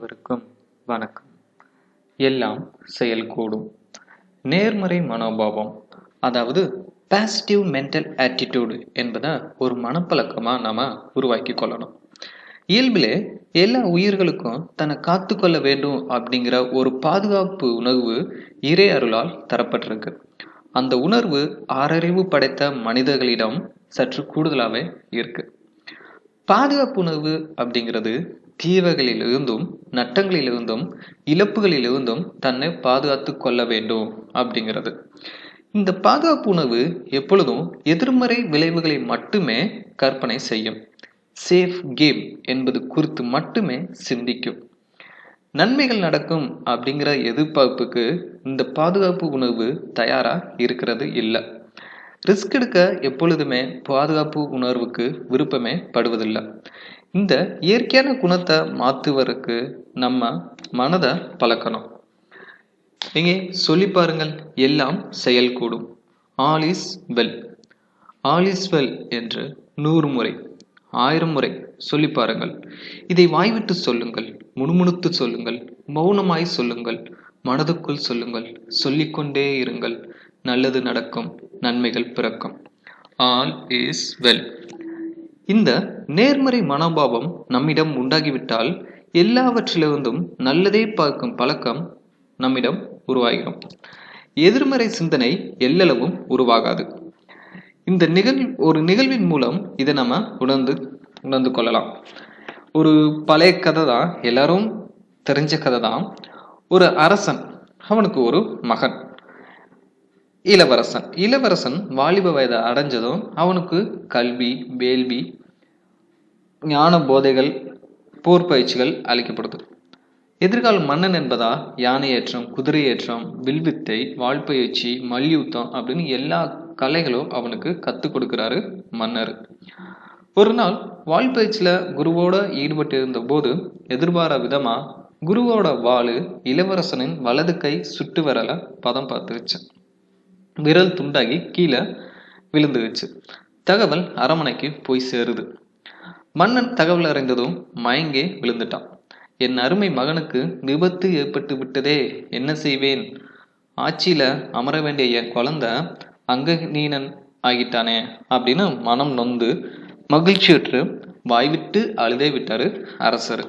அனைவருக்கும் வணக்கம். எல்லாம் செயல்கூடும். நேர்மறை மனோபாவம் அதாவது பாசிட்டிவ் மென்டல் ஆட்டிடியூடு என்பதை ஒரு மனப்பழக்கமாக நாம் உருவாக்கி கொள்ளணும். இயல்பிலே எல்லா உயிர்களுக்கும் தன்னை காத்துக்கொள்ள வேண்டும் அப்படிங்கிற ஒரு பாதுகாப்பு உணர்வு இறை அருளால் தரப்பட்டிருக்கு. அந்த உணர்வு ஆறறிவு படைத்த மனிதர்களிடம் சற்று கூடுதலாகவே இருக்கு. பாதுகாப்பு உணர்வு அப்படிங்கிறது தீவைகளிலிருந்தும் நட்டங்களிலிருந்தும் இழப்புகளிலிருந்தும் தன்னை பாதுகாத்து கொள்ள வேண்டும் அப்படிங்கிறது. இந்த பாதுகாப்பு உணர்வு எப்பொழுதும் எதிர்மறை விளைவுகளை மட்டுமே கற்பனை செய்யும். சேஃப் கேம் என்பது குறித்து மட்டுமே சிந்திக்கும். நன்மைகள் நடக்கும் அப்படிங்கிற எதிர்பார்ப்புக்கு இந்த பாதுகாப்பு உணர்வு தயாரா இருக்கிறது இல்லை. ரிஸ்க் எடுக்க எப்பொழுதுமே பாதுகாப்பு உணர்வுக்கு விருப்பமே படுவதில்லை. இந்த இயற்கையான குணத்தை மாற்றுவதற்கு நம்ம மனதை பழக்கணும். இங்கே சொல்லி பாருங்கள் எல்லாம் செயல்கூடும். All is well all is well என்று நூறு முறை ஆயிரம் முறை சொல்லி பாருங்கள். இதை வாய்விட்டு சொல்லுங்கள் முணுமுணுத்து சொல்லுங்கள் மௌனமாய் சொல்லுங்கள் மனதுக்குள் சொல்லுங்கள் சொல்லிக்கொண்டே இருங்கள். நல்லது நடக்கும் நன்மைகள் பிறக்கும். ஆல் இஸ் வெல் இந்த நேர்மறை மனோபாவம் நம்மிடம் உண்டாகிவிட்டால் எல்லாவற்றிலிருந்தும் நல்லதே பார்க்கும் பழக்கம் நம்மிடம் உருவாகிடும் எதிர்மறை சிந்தனை எல்லளவும் உருவாகாது. இந்த நிகழ் ஒரு நிகழ்வின் மூலம் இதை நம்ம உணர்ந்து உணர்ந்து கொள்ளலாம். ஒரு பழைய கதை தான் எல்லாரும் தெரிஞ்ச கதை தான் ஒரு அரசன் அவனுக்கு ஒரு மகன். இளவரசன். இளவரசன் வாலிப வயதை அடைஞ்சதும் அவனுக்கு கல்வி வேள்வி ஞான போதைகள் போர் பயிற்சிகள் அளிக்கப்படுது எதிர்கால மன்னன் என்பதா யானை ஏற்றம் குதிரை ஏற்றம் வில்வித்தை வாழ்பயிற்சி மல்யுத்தம் அப்படின்னு எல்லா கலைகளும் அவனுக்கு கற்றுக் கொடுக்கிறாரு மன்னர். ஒரு நாள் வாழ்பயிற்சியில் குருவோட ஈடுபட்டு இருந்த போது எதிர்பாரா விதமா குருவோட வாளு இளவரசனின் வலது கை சுட்டு வரல பதம் பார்த்துருச்சு. விரல் துண்டாகி கீழே விழுந்துருச்சு. தகவல் அரமனைக்கு போய் சேருது. மன்னன் தகவல் அறிந்ததும் மயங்கே விழுந்துட்டான். என் அருமை மகனுக்கு விபத்து ஏற்பட்டு விட்டதே என்ன செய்வேன்? ஆட்சியில அமர வேண்டிய என் குழந்தை அங்க நீனன் ஆகிட்டானே அப்படின்னு மனம் நொந்து மகிழ்ச்சியுற்று வாய்விட்டு அழுதே விட்டாரு அரசர்.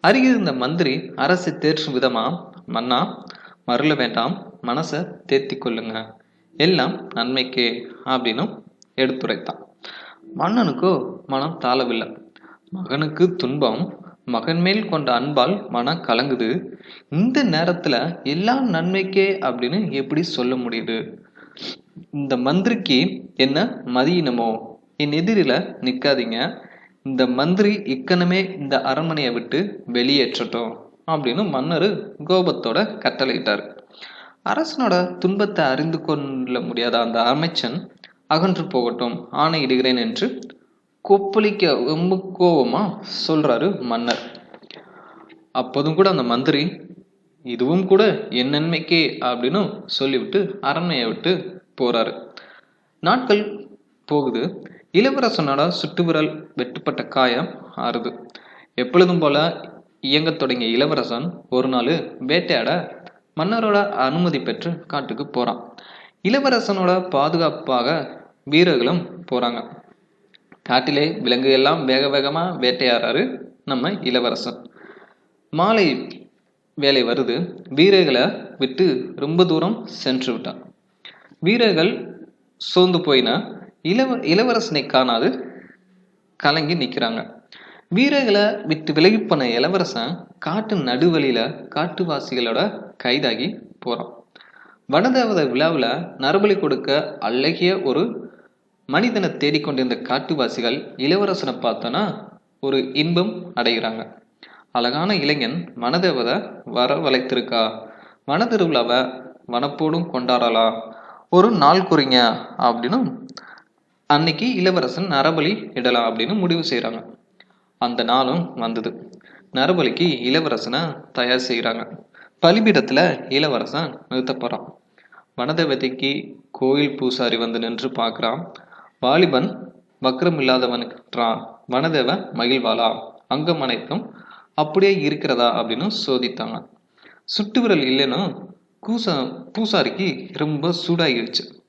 அருகில் இருந்த மந்திரி அரசை தேற்றும் விதமா? மன்னா மருள வேண்டாம் மனசை தேத்தி கொள்ளுங்க. எல்லாம் நன்மைக்கே அப்படின்னு எடுத்துரைத்தான். மன்னனுக்கோ மனம் தாளவில்லை. மகனுக்கு துன்பம் மகன் மேல் கொண்ட அன்பால் மனம் கலங்குது. இந்த நேரத்துல எல்லாம் நன்மைக்கே அப்படின்னு எப்படி சொல்ல முடியுது? இந்த மந்திரிக்கு என்ன மதியினமோ என் எதிரில நிக்காதீங்க. இந்த மந்திரி இக்கணமே இந்த அரண்மனையை விட்டு வெளியேற்றட்டும் அப்படின்னு மன்னர் கோபத்தோட கட்டளையிட்டார். அரசனோட துன்பத்தை அறிந்து கொள்ள முடியாத அந்த அமைச்சன் அகன்று போகட்டும் ஆணையிடுகிறேன் என்று கொப்பளிக்க ரொம்ப கோபமா சொல்றாரு மன்னர். அப்போதும் கூட அந்த மந்திரி இதுவும் கூட என் நன்மைக்கே அப்படின்னு சொல்லிவிட்டு அரண்மையை விட்டு போறாரு. நாட்கள் போகுது. இளவரசனோட சுட்டுவிரல் வெட்டுப்பட்ட காயம் ஆறுது. எப்பொழுதும் போல இயங்க தொடங்கிய இளவரசன் ஒரு நாள் வேட்டையாட மன்னரோட அனுமதி பெற்று காட்டுக்கு போறான். இளவரசனோட பாதுகாப்பாக வீரர்களும் போறாங்க. காட்டிலே விலங்கு எல்லாம் வேக வேகமா வேட்டையாடுறாரு நம்ம இளவரசன். மாலை வேலை வருது வீரர்களை விட்டு ரொம்ப தூரம் சென்று விட்டான். வீரர்கள் சோர்ந்து போயினா இளவ இளவரசனை காணாது கலங்கி நிற்கிறாங்க வீரர்களை விட்டு விலகி போன இளவரசன் காட்டு நடுவழியில காட்டுவாசிகளோட கைதாகி போறான். வனதேவதை விழாவில் நரபலி கொடுக்க அழகிய ஒரு மனிதனை தேடிக்கொண்டிருந்த காட்டுவாசிகள் இளவரசனை பார்த்தோன்னா ஒரு இன்பம் அடைகிறாங்க. அழகான இளைஞன் வனதேவதை வர வளைத்திருக்கா வனதிருவிழாவை வனப்போடும் கொண்டாடலாம் ஒரு நாள் குறிங்க அப்படின்னு அன்னைக்கு இளவரசன் நரபலி இடலாம் அப்படின்னு முடிவு செய்கிறாங்க அந்த நாளும் வந்தது. நரபலிக்கு இளவரசனை தயார் செய்கிறாங்க பலிபீடத்துல இளவரசன் நிறுத்த போகிறான் வனதேவதைக்கு கோயில் பூசாரி வந்து நின்று பார்க்குறான். வாலிபன் வக்ரம் இல்லாதவனுக்குறான் வனதேவ மகிழ்வாளா? அங்கம் அனைத்தும் அப்படியே இருக்கிறதா? அப்படின்னு சோதித்தாங்க. சுட்டு விரல் இல்லைன்னா கூசா பூசாரிக்கு ரொம்ப சூடாகிடுச்சு.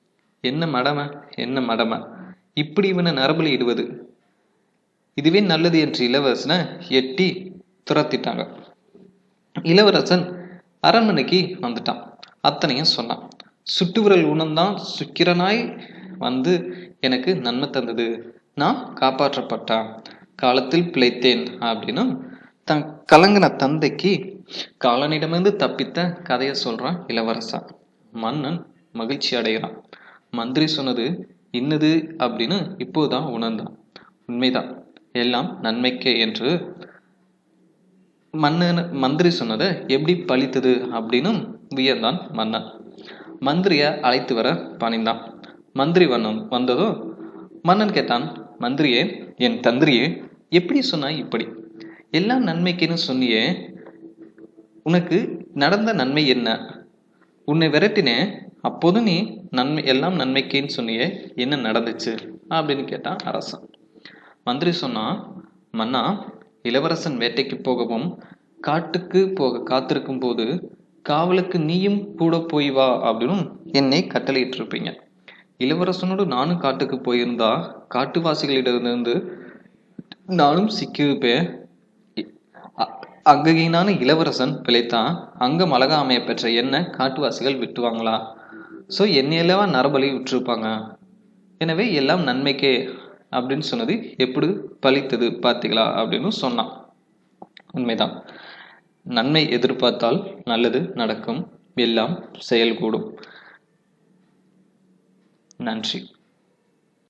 என்ன மடமை? என்ன மடமை? இப்படி இவனை நரபலி இடுவது. இதுவே நல்லது என்று இளவரசனை எட்டி துரத்திட்டாங்க. இளவரசன் அரண்மனைக்கு வந்துட்டான். அத்தனையும் சொன்னான். சுட்டுவிரல் உணம்தான் சுக்கிரனாய் வந்து எனக்கு நன்மை தந்தது. நான் காப்பாற்றப்பட்டான். காலத்தில் பிழைத்தேன் அப்படின்னு தன் கலங்கின தந்தைக்கு காலனிடமிருந்து தப்பித்த கதையை சொல்றான் இளவரசன் மன்னன் மகிழ்ச்சி அடைகிறான். மந்திரி சொன்னது இன்னது அப்படின்னு இப்போதான் உணர்ந்தான். உண்மைதான். எல்லாம் நன்மைக்கே என்று மன்னன் மந்திரி சொன்னதை எப்படி பழித்தது அப்படின்னும் வியந்தான் மன்னன். மந்திரியை அழைத்து வர பணிந்தான். மந்திரி வண்ணம் வந்ததும் மன்னன் கேட்டான் மந்திரியே என் தந்திரியே எப்படி சொன்னாய் இப்படி? எல்லாம் நன்மைக்குன்னு சொன்னியே உனக்கு நடந்த நன்மை என்ன? உன்னை விரட்டினேன் அப்போது நீ நன்மை எல்லாம் நன்மைக்கேன்னு சொன்னியே என்ன நடந்துச்சு? அப்படின்னு கேட்டான் அரசன். மந்திரி சொன்னா மன்னா இளவரசன் வேட்டைக்கு போகவும் காட்டுக்கு போக காத்திருக்கும் போது காவலுக்கு நீயும் கூட போய் வா அப்படின்னு என்னை கட்டளையிட்டு இருப்பீங்க இளவரசனோடு நானும் காட்டுக்கு போயிருந்தா காட்டுவாசிகளிடமிருந்து நானும் சிக்கியிருப்பேன். அங்ககீனான இளவரசன் பிழைத்தான் அங்கம் அழகா பெற்ற என்ன காட்டுவாசிகள் விட்டுவாங்களா? ஸோ என்னையெல்லாம் நரபலி விட்டுருப்பாங்க? எனவே எல்லாம் நன்மைக்கே அப்படின்னு சொன்னது எப்படி பழித்தது பார்த்தீங்களா அப்படின்னு சொன்னான். உண்மைதான். நன்மை எதிர்பார்த்தால் நல்லது நடக்கும். எல்லாம் செயல்கூடும். நன்றி.